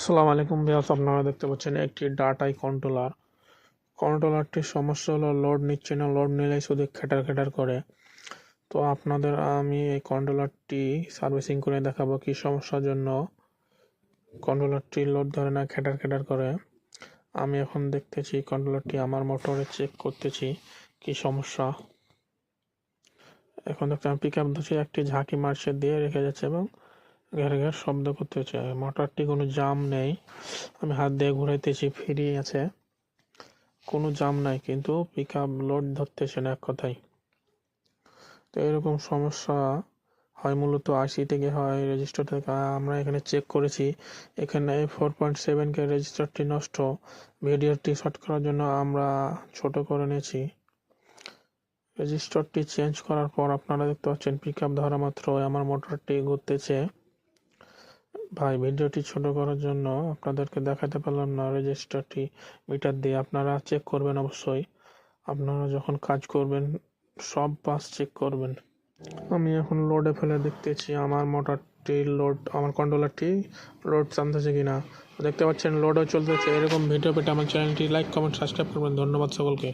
আসসালামু আলাইকুম ভিউয়ার্স, আপনারা দেখতে পাচ্ছেন একটি ডাটাই কন্ট্রোলার। কন্ট্রোলারটির সমস্যা হলো লোড নিচ্ছে না, লোড নিলেই শুধু খেটার খেটার করে। তো আপনাদের, আমি এই কন্ট্রোলারটি সার্ভিসিং করে দেখাবো কি সমস্যার জন্য। কন্ট্রোলারটি লোড ধরে না, খেটার খেটার করে। আমি এখন দেখতেছি, কন্ট্রোলারটি আমার মোটরে চেক করতেছি কি সমস্যা। এখন দেখতে আমি পিক আপ ধরছি একটি ঝাঁকি মারছে, দিয়ে রেখে যাচ্ছে এবং ঘের ঘের শব্দ করতেছে মোটরটি কোনো জাম নেই। আমি হাত দিয়ে ঘুরাইতেছি ফ্রি আছে। কোনো জাম নাই, কিন্তু পিক আপ লোড ধরতেছে না এক কথায়। তো এরকম সমস্যা হয় মূলত আশি থেকে হয় রেজিস্টার থেকে। আমরা এখানে চেক করেছি। এখানে ফোর পয়েন্ট সেভেন কে রেজিস্টারটি নষ্ট। ভিডিওটি শর্ট করার জন্য আমরা ছোট করে নিয়েছি। রেজিস্টারটি চেঞ্জ করার পর আপনারা দেখতে পাচ্ছেন পিক আপ ধরা মাত্র আমার মোটরটি ঘুরতেছে। ভাই, ভিডিওটি ছোট করার জন্য আপনাদেরকে দেখাতে পারলাম না রেজিস্টারটি মিটার দিয়ে আপনারা চেক করবেন অবশ্যই। আপনারা যখন কাজ করবেন, সব পাস চেক করবেন। আমি এখন লোডে ফেলে দেখতেছি, আমার মোটরটি লোড আমার কন্ট্রোলারটি লোড টানতেছে কিনা। দেখতে পাচ্ছেন লোডও চলতেছে। এরকম ভিডিও পেতে আমার চ্যানেলটি লাইক কমেন্ট সাবস্ক্রাইব করবেন। ধন্যবাদ সকলকে।